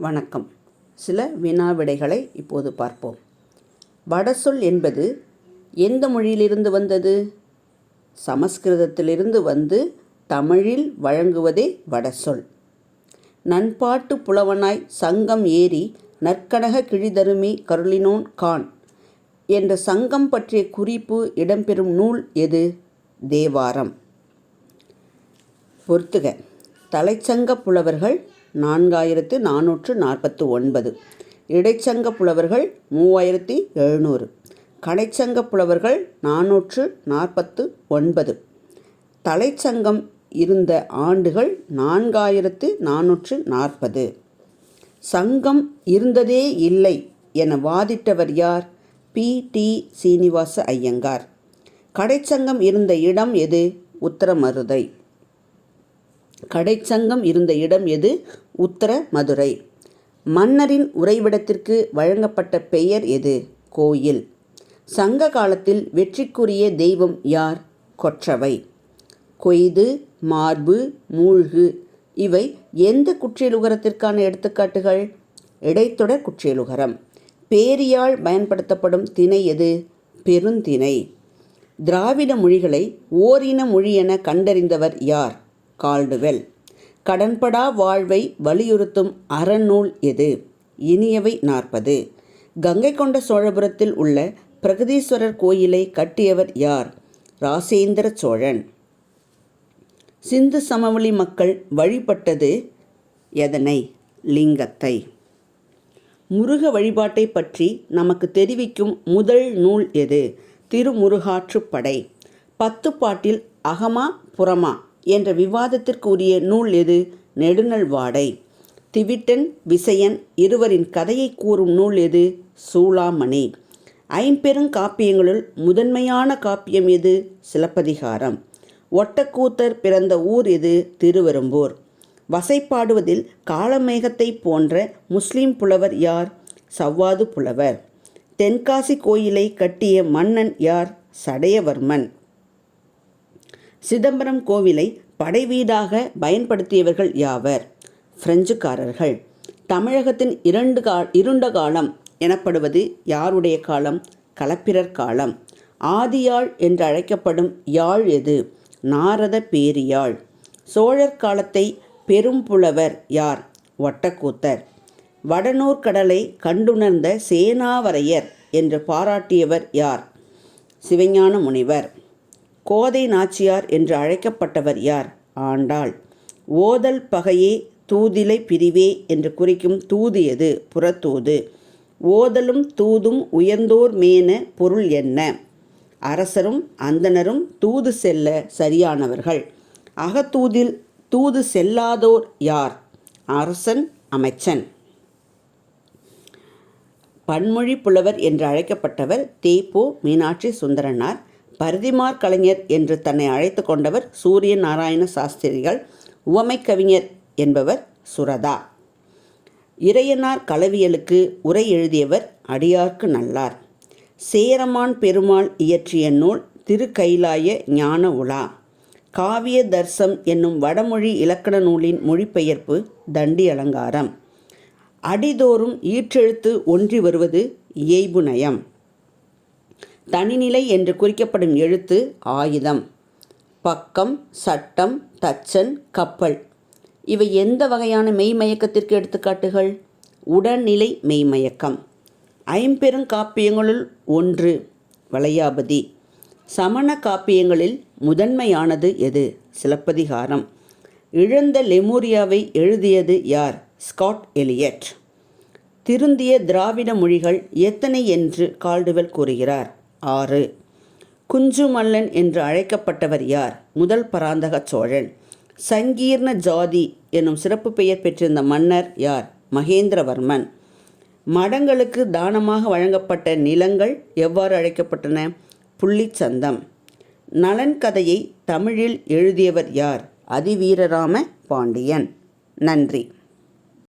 வணக்கம். சில வினாவிடைகளை இப்போது பார்ப்போம். வடசொல் என்பது எந்த மொழியிலிருந்து வந்தது? சமஸ்கிருதத்திலிருந்து வந்து தமிழில் வழங்குவதே வடசொல். நண்பாட்டு புலவனாய் சங்கம் ஏறி நற்கனக கிழிதருமி கருளினோன் கான் என்ற சங்கம் பற்றிய குறிப்பு இடம்பெறும் நூல் எது? தேவாரம். பொறுத்துக. தலைச்சங்க புலவர்கள் நான்காயிரத்து நானூற்று நாற்பத்து ஒன்பது இடைச்சங்க புலவர்கள் மூவாயிரத்தி எழுநூறு. கடைச்சங்க புலவர்கள் நானூற்று நாற்பத்து ஒன்பது தலைச்சங்கம் இருந்த ஆண்டுகள் நான்காயிரத்து நானூற்று நாற்பது. சங்கம் இருந்ததே இல்லை என வாதிட்டவர் யார்? பி. டி. சீனிவாச ஐயங்கார். கடைச்சங்கம் இருந்த இடம் எது? உத்தரமருதை கடைச்சங்கம் இருந்த இடம் எது? உத்தர மதுரை. மன்னரின் உறைவிடத்திற்கு வழங்கப்பட்ட பெயர் எது? கோயில். சங்க காலத்தில் வெற்றிக்குரிய தெய்வம் யார்? கொற்றவை. கொய்து மார்பு மூழ்கு. இவை எந்த குற்றியலுகரத்திற்கான எடுத்துக்காட்டுகள்? இடைத்தொடர் குற்றியலுகரம். பேரியால் பயன்படுத்தப்படும் திணை எது? பெருந்திணை. திராவிட மொழிகளை ஓரின மொழி என கண்டறிந்தவர் யார்? கால்டுவெல். கடன்படா வாழ்வை வலியுறுத்தும் அறநூல் எது? இனியவை நாற்பது. கங்கை கொண்ட சோழபுரத்தில் உள்ள பிரகதீஸ்வரர் கோயிலை கட்டியவர் யார்? ராசேந்திர சோழன். சிந்து சமவெளி மக்கள் வழிபட்டது எதனை? லிங்கத்தை. முருக வழிபாட்டை பற்றி நமக்கு தெரிவிக்கும் முதல் நூல் எது? திருமுருகாற்றுப்படை. பத்து பாட்டில் அகமா புறமா. என்ற விவாதத்திற்குரிய நூல் எது? நெடுநல்வாடை திவிட்டன் விசயன் இருவரின் கதையை கூறும் நூல் எது? சூளாமணி. ஐம்பெரும் காப்பியங்களுள் முதன்மையான காப்பியம் எது? சிலப்பதிகாரம். ஒட்டக்கூத்தர் பிறந்த ஊர் எது? திருவெரும்பூர் வசைப்பாடுவதில் காலமேகத்தை போன்ற முஸ்லிம் புலவர் யார்? சவ்வாது புலவர். தென்காசி கோயிலை கட்டிய மன்னன் யார்? சடையவர்மன். சிதம்பரம் கோவிலை படைவீடாக பயன்படுத்தியவர்கள் யாவர்? பிரெஞ்சுக்காரர்கள். தமிழகத்தின் இரண்டு கா இருண்ட காலம் எனப்படுவது யாருடைய காலம்? களப்பிரர் காலம். ஆதியாழ் என்று அழைக்கப்படும் யாழ் எது? நாரத பேரியாழ் சோழர் காலத்தை பெரும்புலவர் யார்? ஒட்டக்கூத்தர். வடநூர் கடலை கண்டுணர்ந்த சேனாவரையர் என்று பாராட்டியவர் யார்? சிவஞான முனிவர். கோதை நாச்சியார் என்று அழைக்கப்பட்டவர் யார்? ஆண்டாள். ஓதல் பகையே தூதிலை பிரிவே என்று குறிக்கும் தூது எது? புறத்தூது. ஓதலும் தூதும் உயர்ந்தோர் மேன பொருள் என்ன? அரசரும் அந்தனரும் தூது செல்ல சரியானவர்கள். அகத்தூதில் தூது செல்லாதோர் யார்? அரசன் அமைச்சன். பன்மொழி புலவர் என்று அழைக்கப்பட்டவர் தேப்போ மீனாட்சி சுந்தரனார். பரதிமார் கலைஞர் என்று தன்னை அழைத்து கொண்டவர் சூரிய நாராயண சாஸ்திரிகள் உவமை கவிஞர் என்பவர் சுரதா. இறையனார் களவியலுக்கு உரை எழுதியவர் அடியார்க்கு நல்லார். சேரமான் பெருமாள் இயற்றிய நூல் திருக்கைலாய ஞான உலா. காவிய தர்சம் என்னும் வடமொழி இலக்கண நூலின் மொழிபெயர்ப்பு தண்டி அலங்காரம் அடிதோறும் ஈற்றெழுத்து ஒன்றி வருவது இயைபு நயம். தனிநிலை என்று குறிக்கப்படும் எழுத்து ஆயுதம். பக்கம் சட்டம் தச்சன் கப்பல். இவை எந்த வகையான மெய்மயக்கத்திற்கு எடுத்துக்காட்டுகள்? உடல்நிலை மெய்மயக்கம் ஐம்பெருங்காப்பியங்களுள் ஒன்று வளையாபதி. சமண காப்பியங்களில் முதன்மையானது எது? சிலப்பதிகாரம். இழந்த லெமூரியாவை எழுதியது யார்? Scott Elliot. திருந்திய திராவிட மொழிகள் எத்தனை என்று கால்டுவெல் கூறுகிறார். ஆறு. குஞ்சு மல்லன் என்று அழைக்கப்பட்டவர் யார்? முதல் பராந்தக சோழன். சங்கீர்ண ஜாதி எனும் சிறப்பு பெயர் பெற்றிருந்த மன்னர் யார்? மகேந்திரவர்மன். மடங்களுக்கு தானமாக வழங்கப்பட்ட நிலங்கள் எவ்வாறு அழைக்கப்பட்டன? புள்ளிச்சந்தம். நலன் கதையை தமிழில் எழுதியவர் யார்? அதிவீரராம பாண்டியன். நன்றி.